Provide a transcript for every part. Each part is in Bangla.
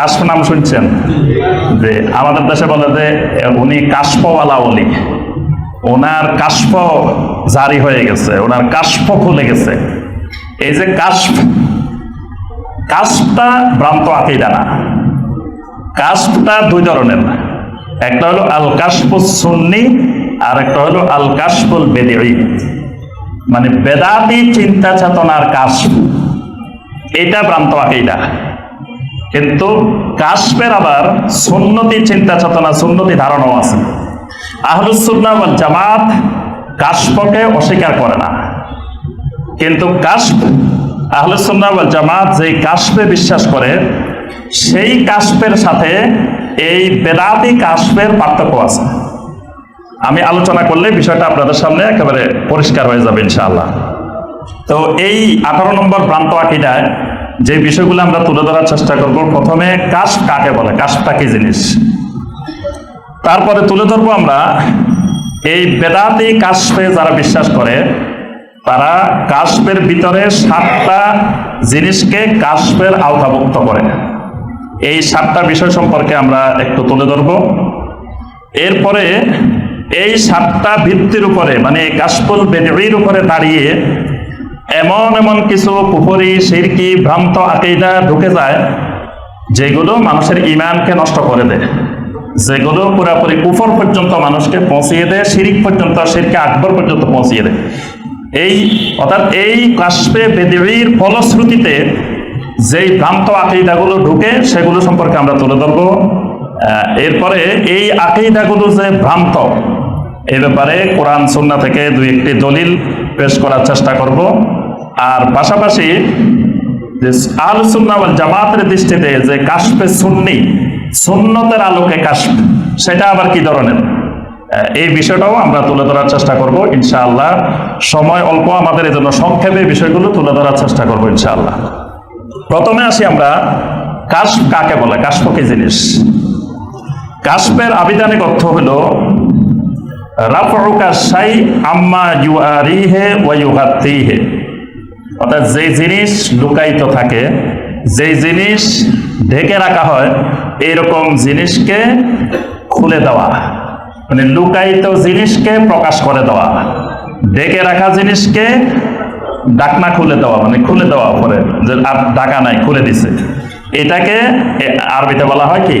কাশফ নাম শুনছেন? যে আমাদের দেশে বলে যে উনি কাশফওয়ালা অলি ওনার কাশফ জারি হয়ে গেছে, ওনার কাশফ খুলে গেছে। এই যে কাশফ, কাশফটা ভ্রান্ত আকিদা না। কাশফটা দুই ধরনের একটা হলো আল কাশফুস সুন্নি, আর একটা হলো আল কাশফুল বেদি মানে বেদাতি চিন্তা চেতনার কাশফ। এটা ভ্রান্ত আকিদা। কিন্তু কাশফের আবার সুন্নতি চিন্তা চেতনা, সুন্নতি ধারণাও আছে। আহলুসুল্লাহ জামাত কাশফকে অস্বীকার করে না। কিন্তু কাশফ আহলুসুল্লাহ জামাত যেই কাশফে বিশ্বাস করে, সেই কাশফের সাথে এই বেদাতি কাশফের পার্থক্য আছে। আমি আলোচনা করলে বিষয়টা আপনাদের সামনে একেবারে পরিষ্কার হয়ে যাবে ইনশাআল্লাহ। তো এই আঠারো নম্বর প্রান্ত আকিদায় যে বিষয়গুলো আমরা তুলে ধরার চেষ্টা করব, প্রথমে কাশ কাকে বলে? কাশটা কি জিনিস? তারপরে তুলে ধরবো আমরা, এই বেদাতি কাশফে যারা বিশ্বাস করে, তারা কাশফের ভিতরে সাতটা জিনিসকে কাশফের আওতাভুক্ত করে। এই সাতটা বিষয় সম্পর্কে আমরা একটু তুলে ধরবো। এরপরে এই সাতটা ভিত্তির উপরে মানে কাশফুল বেদির উপরে দাঁড়িয়ে এমন এমন কিছু কুফরি সিরকি, ভ্রান্ত আকিদা ঢুকে যায়, যেগুলো মানুষের ইমানকে নষ্ট করে দেয়। যেগুলো পুরাপুরি কুফর পর্যন্ত মানুষকে পৌঁছিয়ে দেয়, শিরিক পর্যন্ত শিরকে আকবর পর্যন্ত পৌঁছিয়ে দেয়। এই, অর্থাৎ এই কাশফে বেদির ফলশ্রুতিতে যেই ভ্রান্ত আকিদাগুলো ঢুকে, সেগুলো সম্পর্কে আমরা তুলে ধরবো। এরপরে এই আকিদাগুলো যে ভ্রান্ত, এ ব্যাপারে কোরআন, সুন্না থেকে দুই একটি দলিল পেশ করার চেষ্টা করব। আর পাশাপাশি যে আল সুন্না ওয়াল জামাতের দৃষ্টিতে যে কাশফে সুন্নি, সুন্নতের আলোকে কাশফ, সেটা আবার কি ধরনের? এই বিষয়টাও আমরা তুলে ধরার চেষ্টা করব, ইনশাআল্লাহ। সময় অল্প, আমাদের এই জন্য সংক্ষেপে বিষয়গুলো তুলে ধরার চেষ্টা করব, ইনশাআল্লাহ। প্রথমে আসি আমরা কাশ কাকে বলে? কাশফ কি জিনিস? কাশফের আবিধানিক অর্থ হলো, রাফউকা সাই আম্মা ইউআরিহে ওয়া ইউহাত্তিহে অর্থাৎ যে জিনিস লুকায়িত থাকে, যেই জিনিস ঢেকে রাখা হয়, এইরকম জিনিসকে খুলে দেওয়া। মানে লুকায়িত জিনিসকে প্রকাশ করে দেওয়া। ঢেকে রাখা জিনিসকে ডাকনা খুলে দেওয়া মানে খুলে দেওয়া পরে, যে আর ডাকা নাই, খুলে দিছে। এটাকে আরবিতে বলা হয় কি?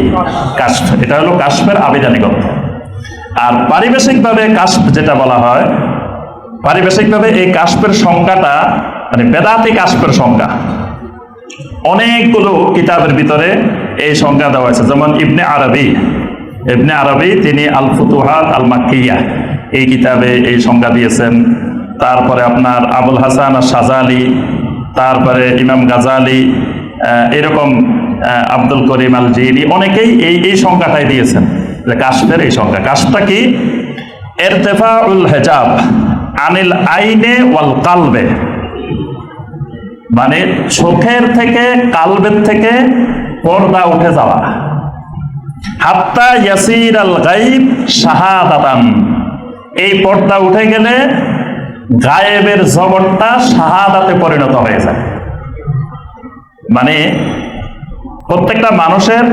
কাশফ। এটা হলো কাশফের আবিধানিক আর পারিবেশিকভাবে কাশফ যেটা বলা হয়, পারিবেশিকভাবে এই কাশফের সংজ্ঞাটা মানে বেদাতি কাশফের সংজ্ঞা। অনেকগুলো কিতাবের ভিতরে এই সংজ্ঞা দেওয়া হয়েছে। যেমন ইবনে আরবি। ইবনে আরবি তিনি আল ফুতুহাত আল মাক্কিয়া এই কিতাবে এই সংজ্ঞা দিয়েছেন। তারপরে আপনার আবুল হাসান আর সাজালি তারপরে ইমাম গাজালি এরকম আব্দুল করিম আল জিরি অনেকেই এই এই সংজ্ঞাটাই দিয়েছেন যে কাশফের এই সংজ্ঞা। কাশফটা কি? এরতেফা উল হেজাব আনিল আইনে ওয়াল কালবে। মানে চোখের থেকে, কালবের থেকে পর্দা উঠে যাওয়া। হাত্তা ইয়াসির আল গাইব শাহাদাতান। এই পর্দা উঠে গেলে গায়েবের জগৎটা শাহাদাতে পরিণত হয়ে যায়। মানে প্রত্যেকটা মানুষের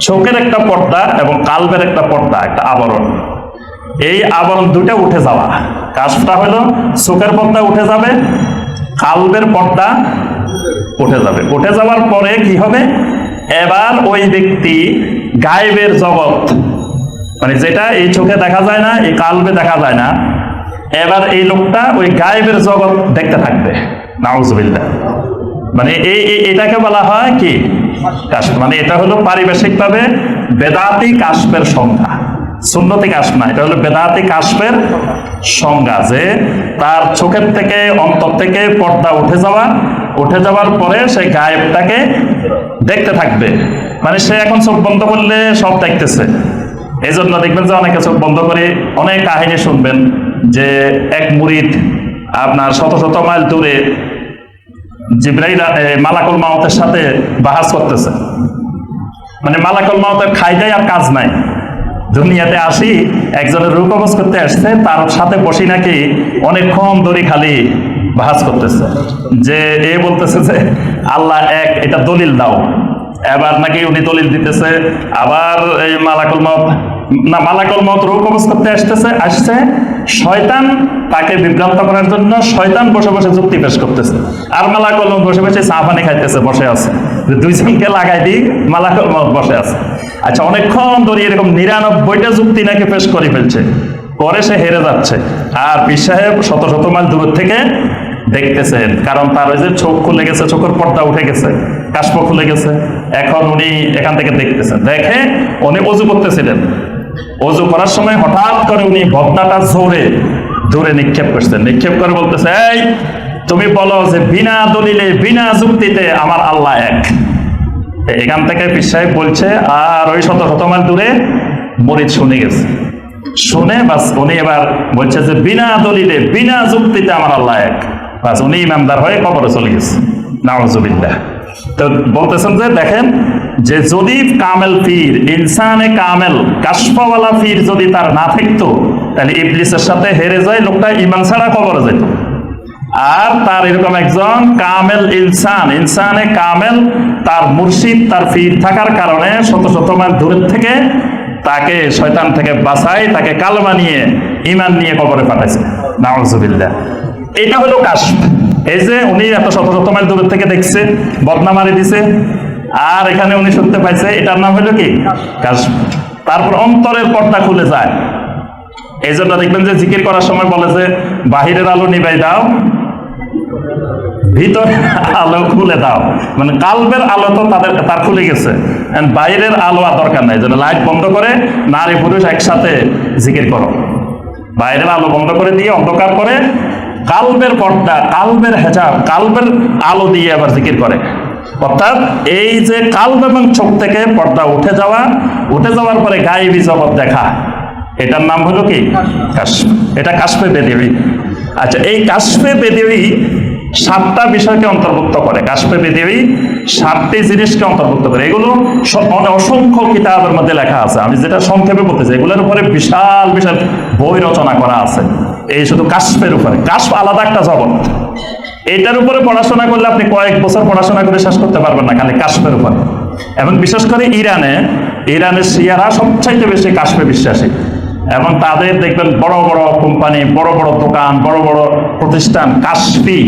চোখের একটা পর্দা এবং কালবের একটা পর্দা, একটা আবরণ। এই আবরণ দুটা উঠে যাওয়া। কাজটা হলো, চোখের পর্দা উঠে যাবে কালবের পর্দা উঠে যাবে। উঠে যাওয়ার পরে কি হবে? এবার ওই ব্যক্তি গায়েবের জগৎ মানে যেটা এই চোখে দেখা যায় না, এই কালবে দেখা যায় না, এবার এই লোকটা ওই গায়েবের জগৎ দেখতে থাকবে। নাউজবিল্লাহ। মানে এই এটাকে বলা হয় কি? কাশ মানে এটা হলো পারিবেশিকভাবে বেদাতি কাশপের সংজ্ঞা সুন্নতি কাশ না, এটা হলো বেদাতি কাশপের সংজ্ঞা যে তার চোখের থেকে, অন্তর থেকে পর্দা উঠে যাওয়া, উঠে যাওয়ার পরে সে গায়েবটাকে দেখতে থাকবে। মানে সে এখন চোখ বন্ধ করলে সব দেখতেছে। এই জন্য দেখবেন যে অনেকে চোখ বন্ধ করে অনেক কাহিনী শুনবেন যে এক মুরিদ আপনার শত শত মাইল দূরে জিব্রাইল মালাকুল মাউতের সাথে বাহাস করতেছে। মানে মালাকুল মাউতের খাই দেয় আর কাজ নাই। দুনিয়াতে আসি, একজনের রূপ অবস করতে আসছে, তার সাথে বসি নাকি অনেকক্ষণ ধরে খালি বাহাস করতেছে। যে এ বলতেছে যে, আল্লাহ এক, এটা দলিল দাও। এবার নাকি উনি দলিল দিতেছে, আবার এই মালাকুল মত না, মালাকুল মত রোগ কবজ করতে আসতেছে, আসছে। শয়তান তাকে বিভ্রান্ত করার জন্য শয়তান বসে বসে যুক্তি পেশ করতেছে। আর মালাকুল মত বসে বসে চা পানি খাইতেছে, বসে আছে। দুই জনকে লাগাই দিই মালাকুল মত বসে আছে। আচ্ছা অনেকক্ষণ ধরে এরকম নিরানব্বইটা যুক্তি নাকি পেশ করে ফেলছে। পরে সে হেরে যাচ্ছে। আর পীর সাহেব শত শত মাইল দূর থেকে দেখতেছেন, কারণ তার ওই যে চোখ খুলে গেছে, চোখের পর্দা উঠে গেছে কাশপ খুলে গেছে। এখন উনি এখান থেকে দেখতেছেন। দেখে উনি অজু করতেছিলেন। অজু করার সময় হঠাৎ করে উনি ভক্তাটা জোরে দূরে নিক্ষেপ করছেন। নিক্ষেপ করে বলতেছে, এই তুমি বলো যে বিনা দলিলে, বিনা যুক্তিতে আমার আল্লাহ এক। এখান থেকে পীর সাহেব বলছে, আর ওই শত শত মাইল দূরে মরিদ শুনে গেছে। শুনে বাস উনি এবার বলছে যে বিনা দলিলে, বিনা যুক্তিতে আমার আল্লাহ এক। বাস উনি ইমানদার হয়ে কবরে চলে গেছে। নাউজুবিল্লাহ। তো বলতেছেন যে, দেখেন, যে যদি কামেল পীর, ইনসানে কামেল, কাশফাওয়ালা পীর যদি তার না থাকতো, তাহলে ইবলিসের সাথে হেরে যায়, লোকটা ইমান ছাড়া কবরে যেত আর তার এরকম একজন কামেল ইনসান। ইনসানে কামেল, তার মুর্শিদ, তার ফির থাকার কারণে শত শত মাইল দূরের থেকে তাকে শয়তান থেকে বাঁচাই তাকে কালমা নিয়ে ইমান নিয়ে কবরে পাঠাইছে। নাউজুবিল্লাহ। এটা হলো কাশ এই যে উনি এত শত শত মাইল দূরের থেকে দেখছে, বদনা মারি দিছে। আর এখানে উনি শুনতে পাইছে, এটার নাম হলো কি? কাশ তারপর অন্তরের পর্দা খুলে যায়। এই জন্য দেখবেন যে জিকির করার সময় বলে যে, বাহিরের আলো নিবাই দাও ভিতর আলো খুলে দাও। মানে কালবের আলো তো তাদের তার খুলে গেছে। বাইরের আলো আর দরকার নাই। যেন লাইট বন্ধ করে নারী পুরুষ একসাথে জিকির করো। বাইরের আলো বন্ধ করে দিয়ে অন্ধকার করে কালবের পর্দা কালবের হেজাব কালবের আলো দিয়ে আবার জিকির করে। অর্থাৎ এই যে কালব এবং চোখ থেকে পর্দা উঠে যাওয়া উঠে যাওয়ার পরে গায়েবী জগৎ দেখা। এটার নাম হলো কি? কাশফ এটা কাশফে বেদেবী আচ্ছা এই কাশফে বেদেবী সাতটা বিষয়কে অন্তর্ভুক্ত করে। কাশফে বেদেবী সাতটি জিনিসকে অন্তর্ভুক্ত করে। এগুলো অসংখ্য কিতাবের মধ্যে লেখা আছে। আমি যেটা সংক্ষেপে বলতে চাই এগুলোর উপরে বিশাল বিশাল বই রচনা করা আছে। এই শুধু কাশফের উপরে। কাশফ আলাদা একটা জগৎ। এটার উপরে পড়াশোনা করলে আপনি কয়েক বছর পড়াশোনা করে শেষ করতে পারবেন না খালি কাশ্মের উপরে। এবং বিশেষ করে ইরানে ইরানের শিয়ারা সবচাইতে বেশি কাশ্মে বিশ্বাসী। এবং তাদের দেখবেন বড় বড় কোম্পানি, বড় বড় দোকান, বড় বড় প্রতিষ্ঠান কাশফি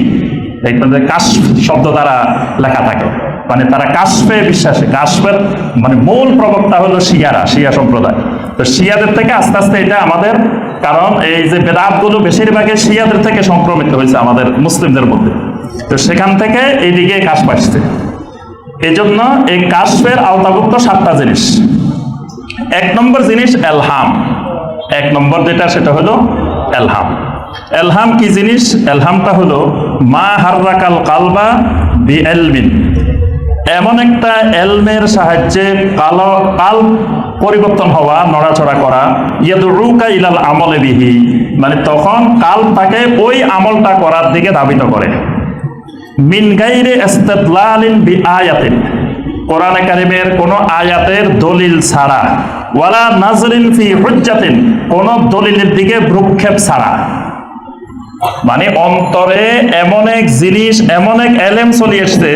দেখবেন যে কাশ শব্দ দ্বারা লেখা থাকে। মানে তারা কাশফে বিশ্বাসী। কাশফের মানে মূল প্রবক্তা হলো শিয়ারা, শিয়া সম্প্রদায়। তো শিয়াদের থেকে আস্তে আস্তে এটা আমাদের, কারণ এই যে বেদাতগুলো বেশিরভাগই শিয়াদের থেকে সংক্রমিত হয়েছে আমাদের মুসলিমদের মধ্যে। তো সেখান থেকে এইদিকে কাশফ আসছে। এই জন্য এই কাশফের আওতাভুক্ত সাতটা জিনিস। এক নম্বর জিনিস এলহাম। এক নম্বর যেটা, সেটা হলো এলহাম। এলহাম কি জিনিস? এলহামটা হলো, মা হার্রাকাল কালবা বি এলমিন এমন একটা এলমের সাহায্যে কালো, কাল পরিবর্তন হওয়া, নড়াচড়া করা ইয়াদুরুকা ইলাল আমলে বিহি। মানে তখন কাল তাকে ওই আমলটা করার দিকে ধাবিত করে। মিন গাইরে ইস্তিদলালিন বি আয়াতিন কোরআনে কারিমের কোন আয়াতের দলিল ছাড়া, ওয়ালা নাজরিন ফি হুজ্জাতিন। কোন দলিলের দিকে ভ্রুক্ষেপ ছাড়া। মানে অন্তরে এমন এক জিনিস, এমন এক এলেম চলে এসছে,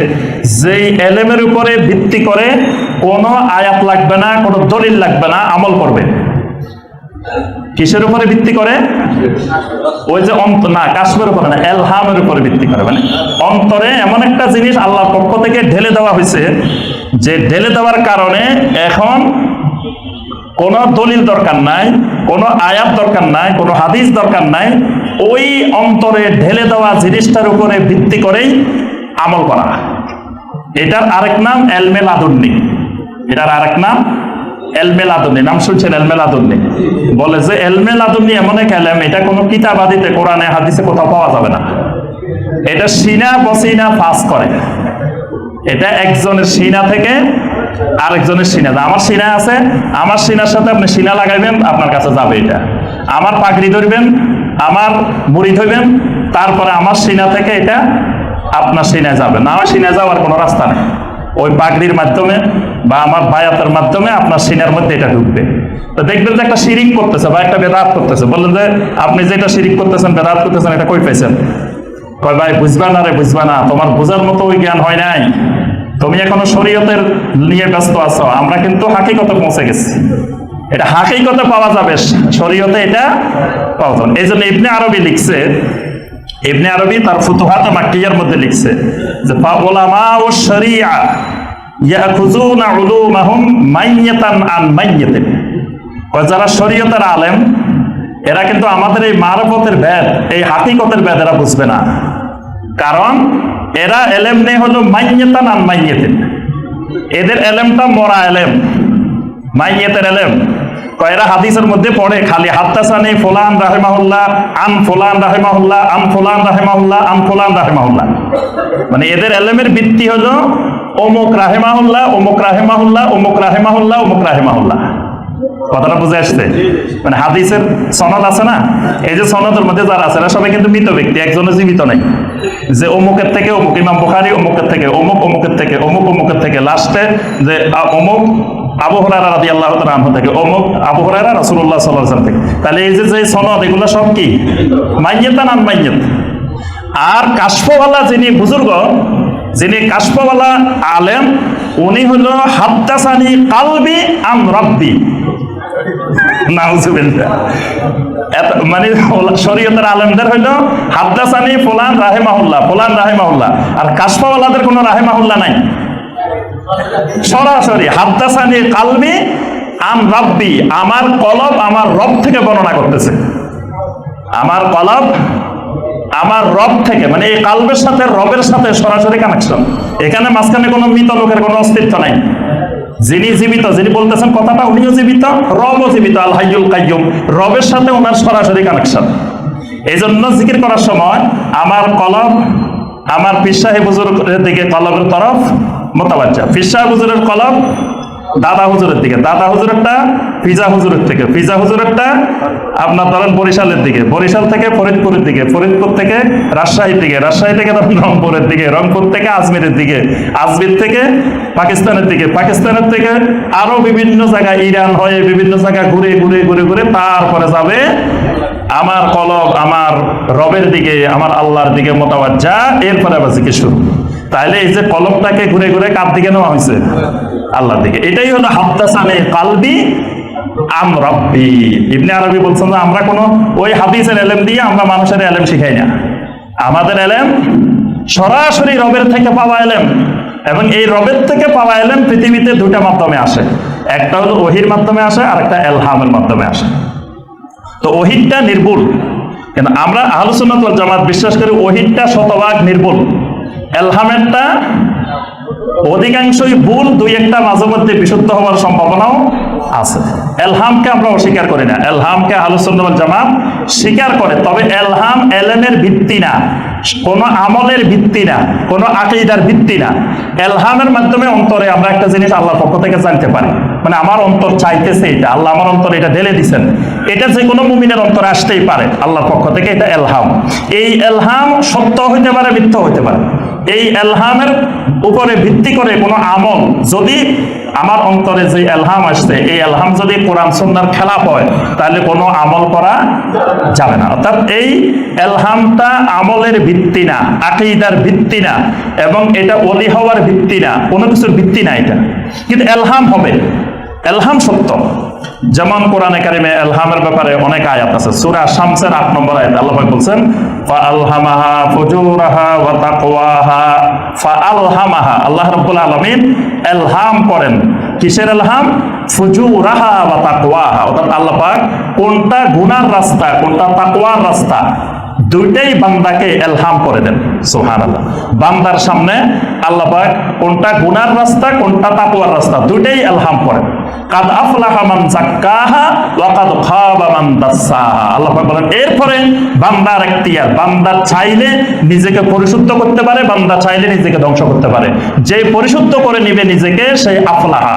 যেই এলেমের উপরে ভিত্তি করে কোনো আয়াত লাগবে না, কোনো দলিল লাগবে না, আমল করবে। কিসের উপরে ভিত্তি করে? ওই যে অন্ত, না, কাশ্মের উপরে না, এলহামের উপরে ভিত্তি করে। মানে অন্তরে এমন একটা জিনিস আল্লাহর পক্ষ থেকে ঢেলে দেওয়া হয়েছে, যে ঢেলে দেওয়ার কারণে এখন কোনো দলিল দরকার নাই, কোনো আয়াত দরকার নাই, কোনো হাদিস দরকার নাই ওই অন্তরে ঢেলে দেওয়া জিনিসটার উপরে ভিত্তি করেই আমল করা। এটার আরেক নাম এলমেল আদুন্নি এটার আরেক নাম এলমেল আদুন্নি নাম শুনছেন এলমেল আদুন্নি বলে যে এলমেল আদুন্নি এমন এক এলেম, এটা কোনো কিতাবাদিতে কোরআনে, হাদিসে কোথাও পাওয়া যাবে না। এটা সিনা বসিনা পাস করে। এটা একজনের সিনা থেকে আরেকজনের সিনা। আমার সিনা আছে, আমার সিনার সাথে আপনি সিনা লাগাইবেন, আপনার কাছে যাবে এটা। আমার পাগড়ি ধরবেন আমার মুড়ি ধরবেন তারপরে আমার সিনা থেকে এটা আপনার সিনায় যাবে। না, আমার সিনায় যাওয়ার কোনো রাস্তা নেই। ওই পাগড়ির মাধ্যমে বা আমার বায়াতের মাধ্যমে আপনার সিনার মধ্যে এটা ঢুকবে। তো দেখবেন যে একটা শিরিক করতেছে বা একটা বেদাত করতেছে। বললেন যে, আপনি যেটা শিরিক করতেছেন, বেদাত করতেছেন, এটা কই পাইছেন? কয়, ভাই, বুঝবা না রে, বুঝবা না, তোমার বোঝার মতো ওই জ্ঞান হয় নাই। তুমি এখনও শরীয়তের নিয়ে ব্যস্ত আছো। আমরা কিন্তু হাকিকতে পৌঁছে গেছি। এটা হাকিকতে পাওয়া যাবে, শরীয়তে এটা পাওয়া যাবে। এই জন্য ইবনে আরবি লিখছে, ইবনে আরবি তার ফুতুহাত মাক্কিয়ার মধ্যে লিখছে যে উলামা ও শরিয়া ইয়াখুজুনা উলুমাহুম মাইয়াতান আন মাইয়াতিন। যারা শরীয়তের আলেম, এরা কিন্তু আমাদের এই মারফতের ভেদ, এই হাকিকতের ভেদ এরা বুঝবে না। কারণ এরা এলেম নেই হলো মাইয়াতান আন মাইয়াতিন। এদের এলেমটা মরা এলেম। মাইয়াতের এলেম কয়রা হাদিসের মধ্যে পড়ে, খালি হাত্তাসানি ফুলান রাহেমাহুল্লাহ, আন ফুলান রাহেমাহুল্লাহ, আন ফুলান রাহেমাহুল্লাহ, আন ফুলান রাহেমাহুল্লাহ। মানে এদের এলেমের ভিত্তি হলো অমুক রাহেমাহুল্লাহ অমুক রাহেমাহুল্লাহ অমুক রাহেমাহুল্লাহ অমুক রাহেমাহুল্লাহ। কথাটা বুঝে আসছে? মানে হাদিসের সনদ আছে না? এই যে সনদের মধ্যে যারা আছে সবাই কিন্তু মৃত ব্যক্তি, একজনও জীবিত নাই। যে অমুকের থেকে অমুক, ইমাম বুখারি অমুকের থেকে, অমুক অমুকের থেকে, অমুক অমুকের থেকে, লাস্টে যে অমুক আবু হরারা রাদি আল্লাহ থেকে অমুক আবু হরারা রসুল্লাহ সাল্লাহ থেকে। তাহলে এই যে সনদ, এগুলো সব কি? মাইয়েতা আর কাশফওয়ালা যিনি বুজুর্গ, যিনি কাশফওয়ালা আলেম, উনি হলো হাত্তাসানি কালবি আম রব্বি। মানে হইল হাদ্দাসানি ফুলান রাহেমাহুল্লাহ ফুলান রাহেমাহুল্লাহ। আর কাশফাওয়ালাদের কোনো রাহেমাহুল্লাহ নাই। সরাসরি, হাদ্দাসানি কালবি আম রাব্বি, আমার কলব আমার রব থেকে বর্ণনা করতেছে। আমার কলব আমার রব থেকে মানে এই কালবের সাথে রবের সাথে সরাসরি কানেকশন এখানে মাঝখানে কোনো মৃত লোকের কোনো অস্তিত্ব নাই। যিনি জীবিত, যিনি বলতেছেন কথাটা, উনিও জীবিত, রবও জীবিত, আল হাইয়ুল কাইয়ুম। রবের সাথে ওনার সরাসরি কানেকশন এই জন্য জিকির করার সময় আমার কলব, আমার পিসাহি হুজুরের দিকে কলবের তরফ মোতাবাজ্জা পিসাহ হুজুরের কলব দাদা হুজুরের দিকে। দাদা হুজুরেরটা পিজা হুজুরের থেকে। পিজা হুজুরেরটা আপনার ধরেন বরিশালের দিকে। বরিশাল থেকে ফরিদপুরের দিকে। ফরিদপুর থেকে রাজশাহীর দিকে। রাজশাহী থেকে রংপুরের দিকে। রংপুর থেকে আজমিরের দিকে। আজমির থেকে পাকিস্তানের দিকে। পাকিস্তানের থেকে আরও বিভিন্ন জায়গায় ইরান হয়ে বিভিন্ন জায়গায় ঘুরে ঘুরে ঘুরে ঘুরে তারপরে যাবে আমার কলব আমার রবের দিকে, আমার আল্লাহর দিকে মোতাবাজ্জা এরপরে আবার জিজ্ঞেস শুরু। তাহলে এই যে কলবটাকে ঘুরে ঘুরে কার দিকে নেওয়া হয়েছে। আল্লাহর দিকে। এটাই হলো হাত্তাসানে কালবি আম রব্বি। ইবনে আরবি বলছেন যে, আমরা কোনো ওই হাদিসের এলেম দিয়ে আমরা মানুষের এলেম শিখাই না। আমাদের এলেম সরাসরি রবের থেকে পাওয়া এলেম এবং এই রবের থেকে পাওয়া এলেম পৃথিবীতে দুটা মাধ্যমে আসে। একটা হলো ওহির মাধ্যমে আসে আর একটা এলহামের মাধ্যমে আসে। তো ওহিদটা নির্ভুল। কিন্তু আমরা আলোচনা জামাত, বিশ্বাস করি ওহিদটা শতভাগ নির্ভুল। এলহামেরটা অধিকাংশই ভুল দুই একটা মাঝে মধ্যে বিশুদ্ধ হওয়ার সম্ভাবনাও আছে। এলহামকে আমরা অস্বীকার করি না। এলহামকে আলোচনা জামাত স্বীকার করে, তবে এলহাম এলেমের ভিত্তি না। কোনো আমলের ভিত্তি না, কোনো আকিদার ভিত্তি না। এলহামের মাধ্যমে অন্তরে আমরা একটা জিনিস আল্লাহর পক্ষ থেকে জানতে পারি। মানে আমার অন্তর চাইতেছে এটা, আল্লাহ আমার অন্তর এটা ঢেলে দিছেন। এটা যে কোনো মুমিনের অন্তরে আসতেই পারে, আল্লাহর পক্ষ থেকে এটা এলহাম। এই এলহাম সত্য হইতে পারে, মিথ্যা হইতে পারে। এই এলহামের উপরে ভিত্তি করে কোনো আমল যদি আমার অন্তরে যে এলহাম আসছে, এই এলহাম যদি কোরআন সন্ন্যার খেলাপ হয়, তাহলে কোনো আমল করা যাবে না। অর্থাৎ এই এলহামটা আমলের ভিত্তি না, আকিদার ভিত্তি না, এবং এটা অলি হওয়ার ভিত্তি না, কোনো কিছুর ভিত্তি না এটা। কিন্তু এলহাম হবে। এলহাম সত্য। যেমন কোরআনে কারিমে এলহামের ব্যাপারে অনেক আয়াত আছে। সূরা শামসের 8 নম্বর আয়াত আল্লাহ বলছেন ফাআলহামাহা ফুজুরাহা ওয়া তাকওয়াহা ফাআলহামাহা আল্লাহ রাব্বুল আলামিন এলহাম করেন। কিসের এলহাম ফুজুরাহা বা তাকওয়াহা। অর্থাৎ আল্লাহ কোনটা গুনার রাস্তা কোনটা তাকওয়ার রাস্তা দুইটাই বান্দাকে এলহাম করে দেন সুহান আল্লাহ বান্দার সামনে আল্লাহ কোনটা গুনার রাস্তা, কোনটা তাকুয়ার রাস্তা, দুইটাই এলহাম করেন। কাদ দাসসাহা আল্লাহ বলেন, এরপরে বান্দার বান্দার চাইলে নিজেকে পরিশুদ্ধ করতে পারে, বান্দা চাইলে নিজেকে ধ্বংস করতে পারে। যে পরিশুদ্ধ করে নিবে নিজেকে, সেই আফলাহা।